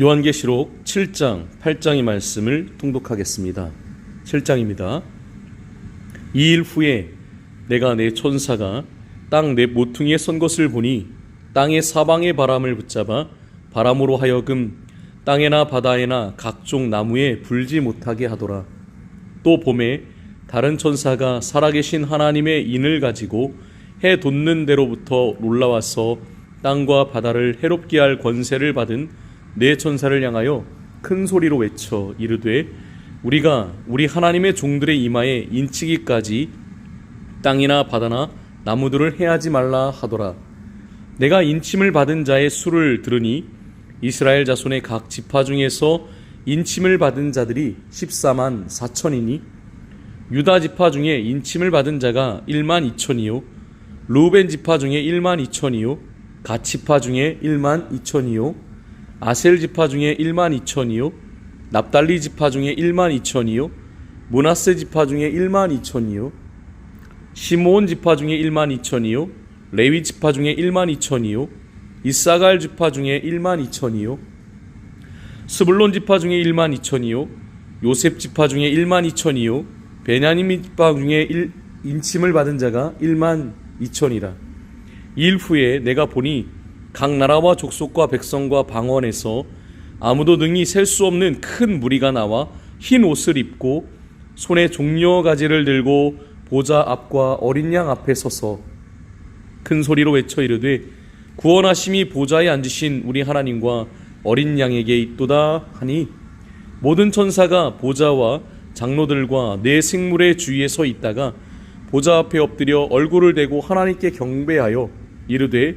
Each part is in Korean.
요한계시록 7장, 8장의 말씀을 통독하겠습니다. 7장입니다. 이 일 후에 내가 내 천사가 땅 내 모퉁이에 선 것을 보니 땅의 사방의 바람을 붙잡아 바람으로 하여금 땅에나 바다에나 각종 나무에 불지 못하게 하더라. 또 봄에 다른 천사가 살아계신 하나님의 인을 가지고 해 돋는 데로부터 올라와서 땅과 바다를 해롭게 할 권세를 받은 네 천사를 향하여 큰 소리로 외쳐 이르되 우리가 우리 하나님의 종들의 이마에 인치기까지 땅이나 바다나 나무들을 해하지 말라 하더라. 내가 인침을 받은 자의 수를 들으니 이스라엘 자손의 각 지파 중에서 인침을 받은 자들이 14만 4천이니 유다 지파 중에 인침을 받은 자가 1만 2천이요 루벤 지파 중에 1만 2천이요 갓 지파 중에 1만 2천이요 아셀 지파 중에 1만 2천이요 납달리 지파 중에 1만 2천이요 문하세 지파 중에 1만 2천이요 시므온 지파 중에 1만 2천이요 레위 지파 중에 1만 2천이요 이사갈 지파 중에 1만 2천이요 스불론 지파 중에 1만 2천이요 요셉 지파 중에 1만 2천이요 베냐민 지파 중에 일, 인침을 받은 자가 1만 2천이라. 일 후에 내가 보니 각 나라와 족속과 백성과 방언에서 아무도 능히 셀 수 없는 큰 무리가 나와 흰 옷을 입고 손에 종려 가지를 들고 보좌 앞과 어린 양 앞에 서서 큰 소리로 외쳐 이르되 구원하심이 보좌에 앉으신 우리 하나님과 어린 양에게 있도다 하니 모든 천사가 보좌와 장로들과 네 생물의 주위에 서 있다가 보좌 앞에 엎드려 얼굴을 대고 하나님께 경배하여 이르되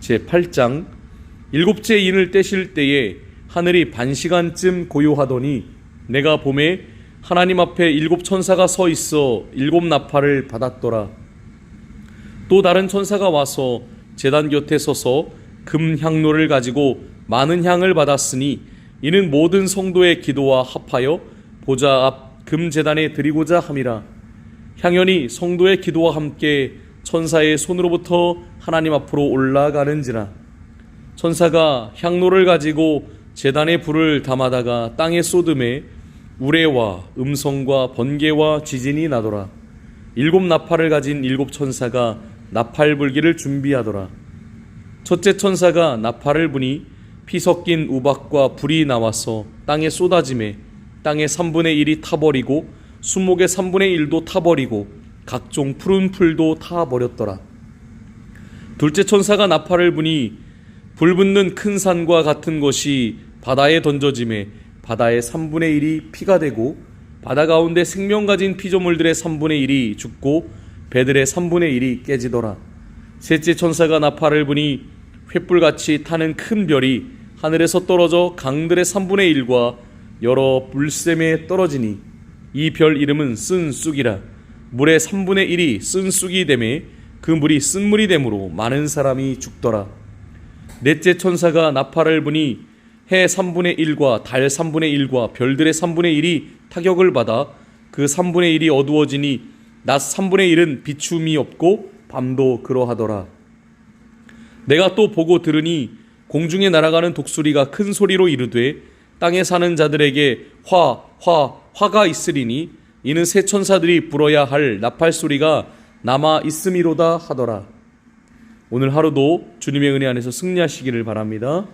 제 8장 일곱째 인을 떼실 때에 하늘이 반 시간쯤 고요하더니 내가 봄에 하나님 앞에 일곱 천사가 서 있어 일곱 나팔을 받았더라. 또 다른 천사가 와서 제단 곁에 서서 금 향로를 가지고 많은 향을 받았으니 이는 모든 성도의 기도와 합하여 보좌 앞 금 제단에 드리고자 함이라. 향연이 성도의 기도와 함께 천사의 손으로부터 하나님 앞으로 올라가는지라. 천사가 향로를 가지고 제단에 불을 담아다가 땅에 쏟음에 우레와 음성과 번개와 지진이 나더라. 일곱 나팔을 가진 일곱 천사가 나팔 불기를 준비하더라. 첫째 천사가 나팔을 부니 피 섞인 우박과 불이 나와서 땅에 쏟아짐에 땅의 3분의 1이 타버리고 수목의 3분의 1도 타버리고 각종 푸른 풀도 타 버렸더라. 둘째 천사가 나팔을 부니 불 붙는 큰 산과 같은 것이 바다에 던져짐에 바다의 3분의 1이 피가 되고 바다 가운데 생명 가진 피조물들의 3분의 1이 죽고 배들의 3분의 1이 깨지더라. 셋째 천사가 나팔을 부니 횃불같이 타는 큰 별이 하늘에서 떨어져 강들의 3분의 1과 여러 물샘에 떨어지니 이 별 이름은 쓴쑥이라 물의 3분의 1이 쓴쑥이 되매 그 물이 쓴물이 되므로 많은 사람이 죽더라. 넷째 천사가 나팔을 부니 해 3분의 1과 달 3분의 1과 별들의 3분의 1이 타격을 받아 그 3분의 1이 어두워지니 낮 3분의 1은 비춤이 없고 밤도 그러하더라. 내가 또 보고 들으니 공중에 날아가는 독수리가 큰 소리로 이르되 땅에 사는 자들에게 화, 화, 화가 있으리니 이는 새 천사들이 불어야 할 나팔 소리가 남아 있음이로다 하더라. 오늘 하루도 주님의 은혜 안에서 승리하시기를 바랍니다.